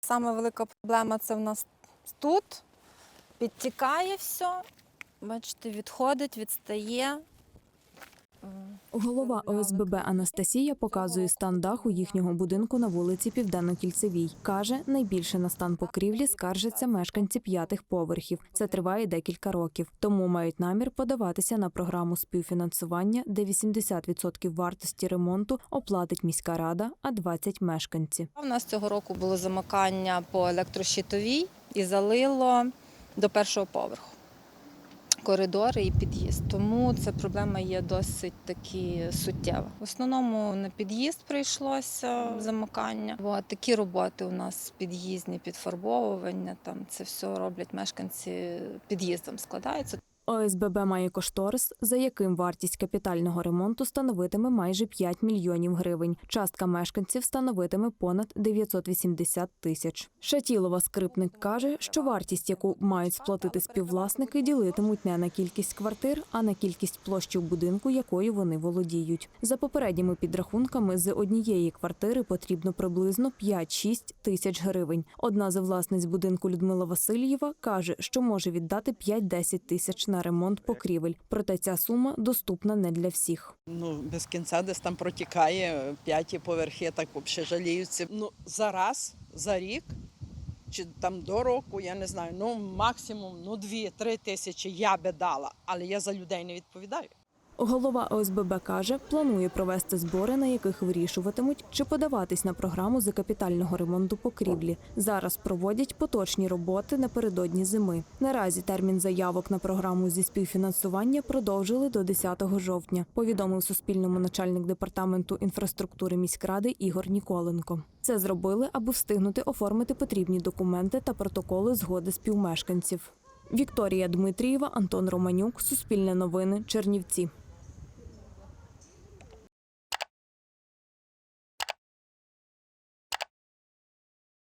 Саме велика проблема це в нас тут. Підтікає все. Бачите, відходить, відстає. Голова ОСББ Анастасія показує стан даху їхнього будинку на вулиці Південно-Кільцевій. Каже, найбільше на стан покрівлі скаржаться мешканці п'ятих поверхів. Це триває декілька років. Тому мають намір подаватися на програму співфінансування, де 80% вартості ремонту оплатить міська рада, а 20 – мешканці. У нас цього року було замикання по електрощитовій і залило до першого поверху коридори і під'їзд. Тому ця проблема є досить таки суттєва. В основному на під'їзд прийшлося замикання. Бо такі роботи у нас під'їзні, підфарбовування. Там це все роблять мешканці під'їздом складаються. ОСББ має кошторис, за яким вартість капітального ремонту становитиме майже 5 мільйонів гривень. Частка мешканців становитиме понад 980 тисяч. Шатілова скрипник каже, що вартість, яку мають сплатити співвласники, ділитимуть не на кількість квартир, а на кількість площі в будинку, якою вони володіють. За попередніми підрахунками, з однієї квартири потрібно приблизно 5-6 тисяч гривень. Одна з власниць будинку Людмила Васильєва каже, що може віддати 5-10 тисяч на ремонт покрівель. Проте ця сума доступна не для всіх. Ну, без кінця десь там протікає, п'яті поверхи так взагалі жаліються. Ну, за раз, за рік, чи там до року, я не знаю, ну максимум ну, 2-3 тисячі я би дала, але я за людей не відповідаю. Голова ОСББ каже, планує провести збори, на яких вирішуватимуть, чи подаватись на програму за капітального ремонту покрівлі. Зараз проводять поточні роботи напередодні зими. Наразі термін заявок на програму зі співфінансування продовжили до 10 жовтня. Повідомив Суспільному начальник департаменту інфраструктури міськради Ігор Ніколенко. Це зробили, аби встигнути оформити потрібні документи та протоколи згоди співмешканців. Вікторія Дмитрієва, Антон Романюк, Суспільне новини, Чернівці.